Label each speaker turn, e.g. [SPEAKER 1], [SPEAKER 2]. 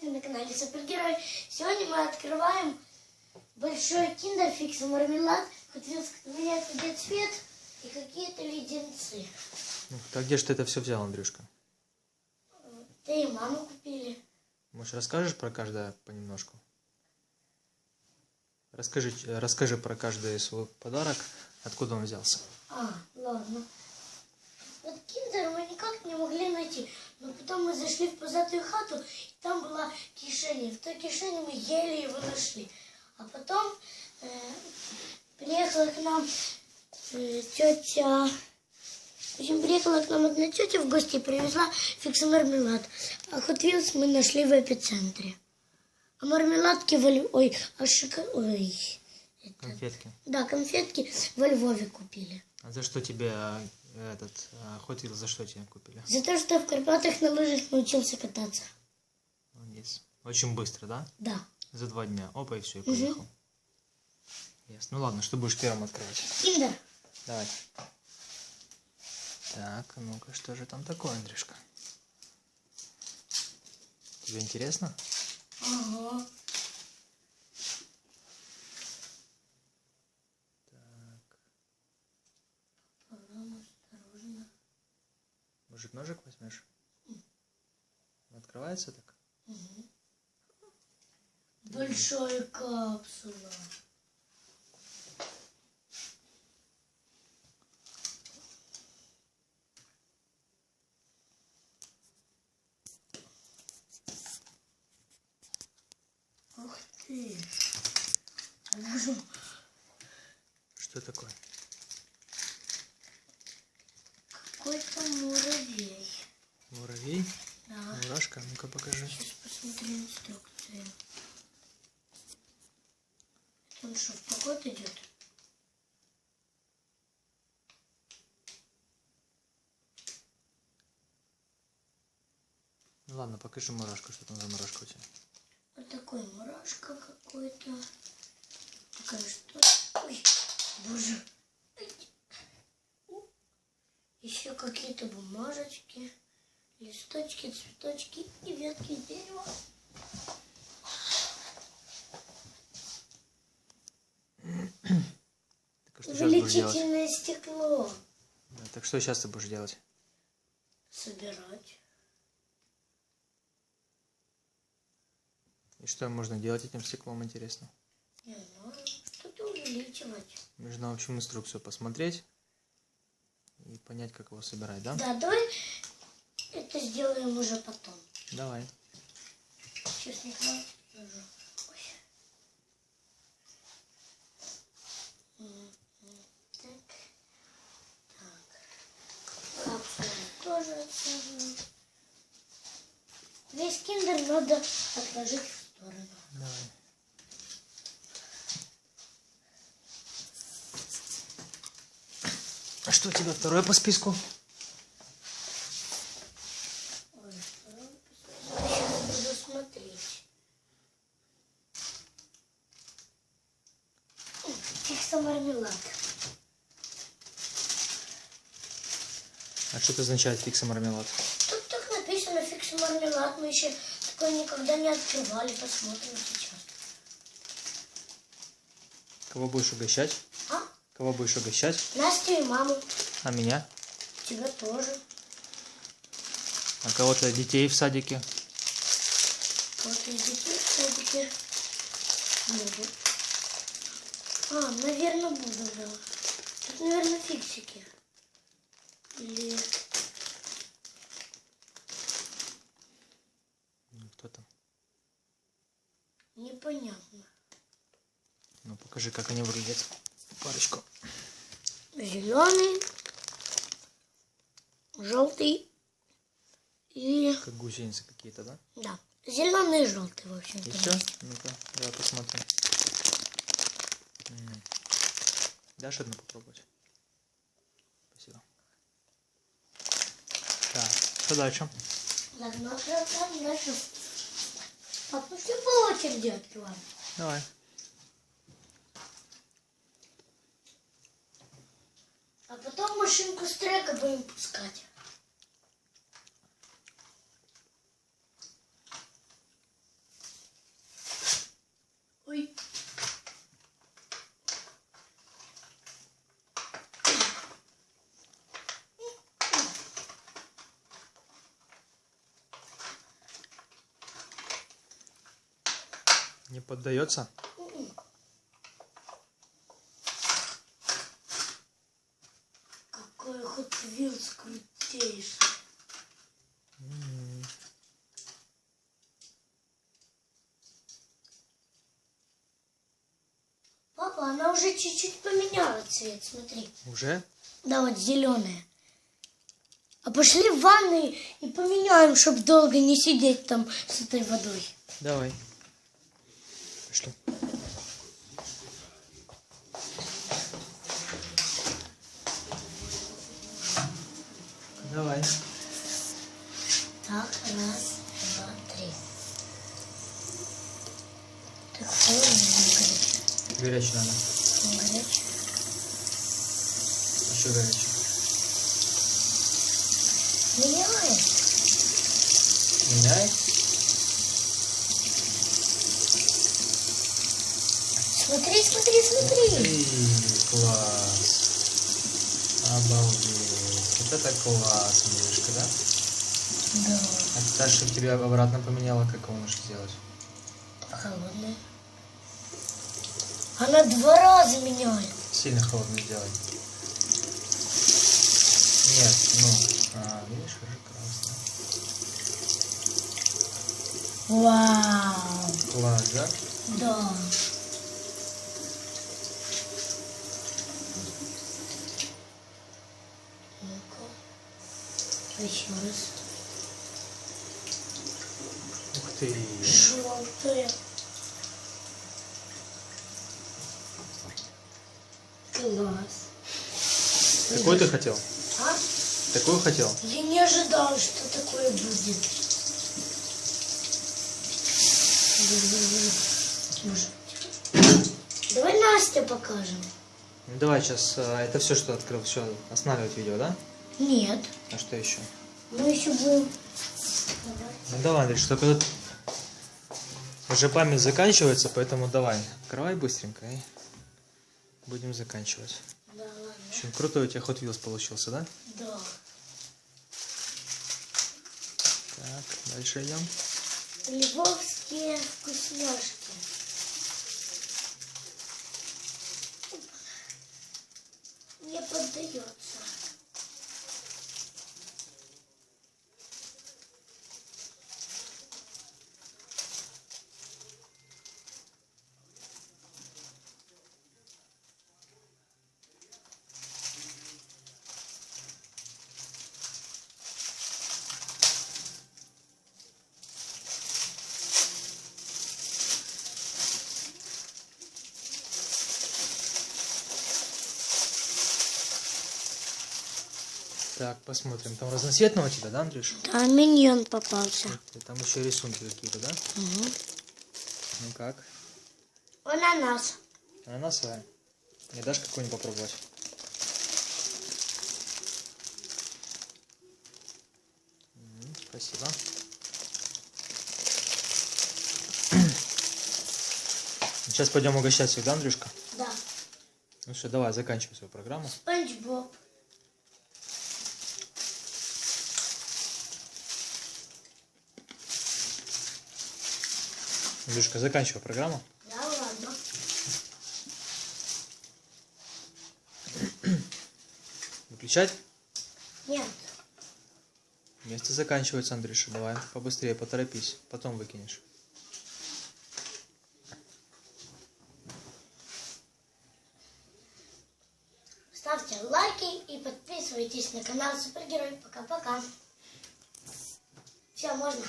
[SPEAKER 1] привет, на канале Супергерой. Сегодня мы открываем большой киндер фикс и мармелад. Хотелось менять где цвет и какие-то леденцы.
[SPEAKER 2] Так где же ты это все взял, Андрюшка?
[SPEAKER 1] Ты и маму купили.
[SPEAKER 2] Может, расскажешь про каждое понемножку? Расскажи, расскажи про каждый свой подарок, откуда он взялся.
[SPEAKER 1] А, ладно. Вот киндер мы никак не могли найти. Но потом мы зашли в позатую хату, и там была кишеня. В той кишене мы еле его нашли. А потом э, приехала к нам э, тетя... В общем, приехала к нам одна тетя в гости и привезла фикс и мармелад. А Wheels мы нашли в эпицентре. А мармеладки во Ль- Ой, а шока... Ой. это-
[SPEAKER 2] Конфетки.
[SPEAKER 1] Да, конфетки во Львове купили.
[SPEAKER 2] А за что тебе э, этот Hot Wheels, за что тебе купили?
[SPEAKER 1] За то, что в Карпатах на лыжах научился кататься.
[SPEAKER 2] Молодец. Очень быстро, да?
[SPEAKER 1] Да.
[SPEAKER 2] За два дня. Опа, и все, и поехал. Ясно. Ну ладно, что будешь первым открывать?
[SPEAKER 1] Киндер.
[SPEAKER 2] Давай. Так, а ну-ка, что же там такое, Андрюшка? Тебе интересно?
[SPEAKER 1] Ага.
[SPEAKER 2] Так,
[SPEAKER 1] Потом осторожно.
[SPEAKER 2] может ножик возьмешь? Открывается так?
[SPEAKER 1] Большая капсула. Ух ты.
[SPEAKER 2] Что такое?
[SPEAKER 1] какой-то муравей.
[SPEAKER 2] Муравей?
[SPEAKER 1] Да.
[SPEAKER 2] Мурашка? Ну-ка покажи.
[SPEAKER 1] Сейчас посмотрю инструкцию. Это он что, в поход идет?
[SPEAKER 2] Ну ладно, покажи мурашку, что там за мурашка у тебя.
[SPEAKER 1] Вот такой мурашка какой-то. Такая что? Ой, боже. Еще какие-то бумажечки, листочки, цветочки и ветки дерева.
[SPEAKER 2] Так, а что сейчас будешь делать?
[SPEAKER 1] Стекло.
[SPEAKER 2] Да, так что сейчас ты будешь делать?
[SPEAKER 1] Собирать.
[SPEAKER 2] И что можно делать этим стеклом, интересно?
[SPEAKER 1] Не знаю, что-то увеличивать.
[SPEAKER 2] Нужно, в общем, инструкцию посмотреть и понять, как его собирать, да?
[SPEAKER 1] Да, давай это сделаем уже потом.
[SPEAKER 2] Давай.
[SPEAKER 1] Сейчас не хватит уже. Ой. М, м, Так. Так. Капсулу Весь киндер надо отложить в сторону.
[SPEAKER 2] Давай. А что у тебя второе по списку?
[SPEAKER 1] Фикса мармелад.
[SPEAKER 2] А что это означает фикса мармелад?
[SPEAKER 1] Тут так написано фикс мармелад. Мы еще такое никогда не открывали. Посмотрим сейчас.
[SPEAKER 2] Кого будешь угощать?
[SPEAKER 1] А?
[SPEAKER 2] Кого будешь угощать?
[SPEAKER 1] Настю и маму.
[SPEAKER 2] А меня?
[SPEAKER 1] Тебя тоже.
[SPEAKER 2] А кого-то детей в садике?
[SPEAKER 1] Вот из детей в садике буду. А, наверное, буду, да. Тут, наверное, фиксики. Или...
[SPEAKER 2] Ну, Кто там?
[SPEAKER 1] Непонятно.
[SPEAKER 2] Ну, покажи, как они выглядят. Парочку.
[SPEAKER 1] Зеленый, желтый и...
[SPEAKER 2] Как гусеницы какие-то, да?
[SPEAKER 1] Да, зеленый и желтый, в общем-то.
[SPEAKER 2] Еще? Ну-ка, давай посмотрим. М. Дашь одну попробовать? Спасибо. Так, что дальше?
[SPEAKER 1] Открываем дальше. Ну все по очереди открываем.
[SPEAKER 2] Давай.
[SPEAKER 1] А потом машинку стрека будем пускать. Ой.
[SPEAKER 2] Не поддается?
[SPEAKER 1] Wheels крутейший. Папа, она уже чуть-чуть поменяла цвет, смотри.
[SPEAKER 2] Уже?
[SPEAKER 1] Да, вот зеленая. А пошли в ванной и поменяем, чтобы долго не сидеть там с этой водой.
[SPEAKER 2] Давай. Пошли. Давай.
[SPEAKER 1] Так, раз, два, три. Так, холодно.
[SPEAKER 2] Горячий надо.
[SPEAKER 1] Не горячо.
[SPEAKER 2] Еще горячий.
[SPEAKER 1] Меняем.
[SPEAKER 2] Меняй.
[SPEAKER 1] Смотри, смотри, смотри.
[SPEAKER 2] Эй, класс. Обалдеть. Вот это класс, Мишка, да?
[SPEAKER 1] Да,
[SPEAKER 2] А та, чтобы тебя обратно поменяла, как его можешь сделать?
[SPEAKER 1] холодная. Она два раза меняет.
[SPEAKER 2] Сильно холодно сделай. Нет, ну, а, видишь, уже красный.
[SPEAKER 1] Вау.
[SPEAKER 2] Класс, да?
[SPEAKER 1] Да. Ну-ка. Еще раз.
[SPEAKER 2] Ух ты.
[SPEAKER 1] Желтая. Класс.
[SPEAKER 2] Какой ты хотел?
[SPEAKER 1] А?
[SPEAKER 2] Такой хотел?
[SPEAKER 1] Я не ожидал, что такое будет. Давай Настя покажем.
[SPEAKER 2] Давай сейчас, это все, что открыл, все, останавливать видео, да?
[SPEAKER 1] Нет.
[SPEAKER 2] А что еще?
[SPEAKER 1] Мы еще будем... Давай.
[SPEAKER 2] Ну давай, Андрей, только тут уже память заканчивается, поэтому давай, открывай быстренько и будем заканчивать.
[SPEAKER 1] Да, ладно.
[SPEAKER 2] Очень крутой у тебя Hot Wheels получился, да?
[SPEAKER 1] Да.
[SPEAKER 2] Так, дальше идем.
[SPEAKER 1] Львовские вкусняшки. Не поддается.
[SPEAKER 2] Так, посмотрим. Там разноцветного у тебя, да, Андрюш?
[SPEAKER 1] Да, миньон попался.
[SPEAKER 2] Там еще рисунки какие-то, да?
[SPEAKER 1] Угу.
[SPEAKER 2] Ну как?
[SPEAKER 1] Ананас.
[SPEAKER 2] Ананасовая. Не дашь какой-нибудь попробовать? Мгм, Спасибо. Сейчас пойдем угощать всех, да, Андрюшка?
[SPEAKER 1] Да.
[SPEAKER 2] Ну что, давай, заканчивай свою программу.
[SPEAKER 1] Спанч Боб.
[SPEAKER 2] Андрюшка, заканчивай программу.
[SPEAKER 1] Да ладно.
[SPEAKER 2] Выключать?
[SPEAKER 1] Нет.
[SPEAKER 2] Место заканчивается, Андрюша. Давай, побыстрее, поторопись. Потом выкинешь.
[SPEAKER 1] Ставьте лайки и подписывайтесь на канал Супергерой. Пока-пока. Все, можно.